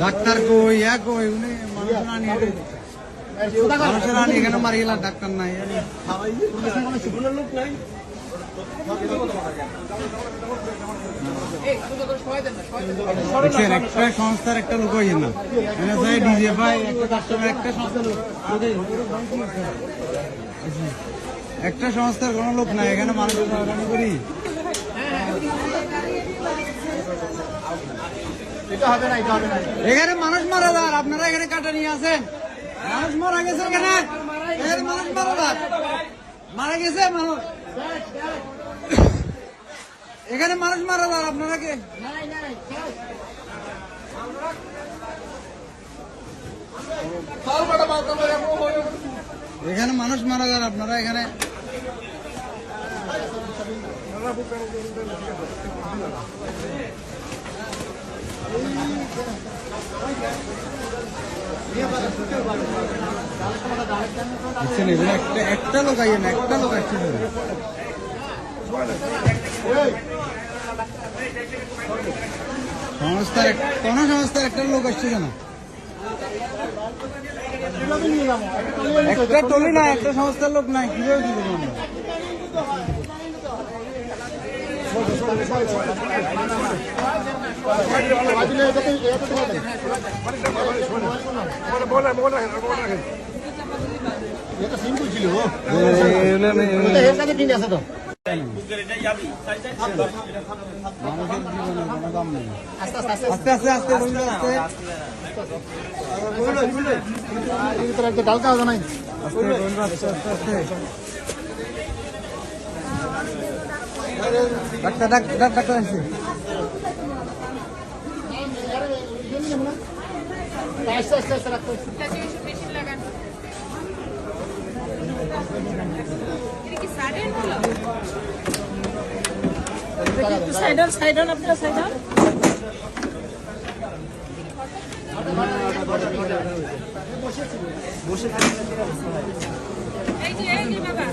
Doctor কই? ইয়া কই? উনি মানুষ না নিয়ে মানুষের আনি এখানে মারি গেলাম ডাক্তার নাই। দেখছেন একটা সংস্থার একটা লোক হইছে না একটা কাস্টমার একটা সংস্থার লোক। একটা সংস্থার কোনো লোক নাই এখানে হয়রানি করি। এখানে মানুষ মারা যার আপনারা এখানে কাটা নিয়ে আসেন। মানুষ মারা গেছে এখানে। এখানে মানুষ মারা যার মারা গেছে মানুষ। এখানে মানুষ মারা যার আপনারা কে? এখানে মানুষ মারা যার আপনারা এখানে। একটা একটা লোক আইয়ে না একটা লোক আসছে। সংস্থার কোন সংস্থার একটা লোক আসছে কেন? একটা টলি না একটা সংস্থার লোক নাই কীভাবে কি করব আমরা? মানুষের জীবনে কোনো দাম নেই আস্তে আস্তে আস্তে বলবে আস্তে ডালকা হবে নাই আস্তে বলবে আস্তে আস্তে আস্তে ডাক্তার ডাক্তার ডাক্তার আসছে আস্তে আস্তে আস্তে রাখতে মেশিন লাগান সাইড অন সাইড অন বসে থাকবেন এই যে এই বাবা।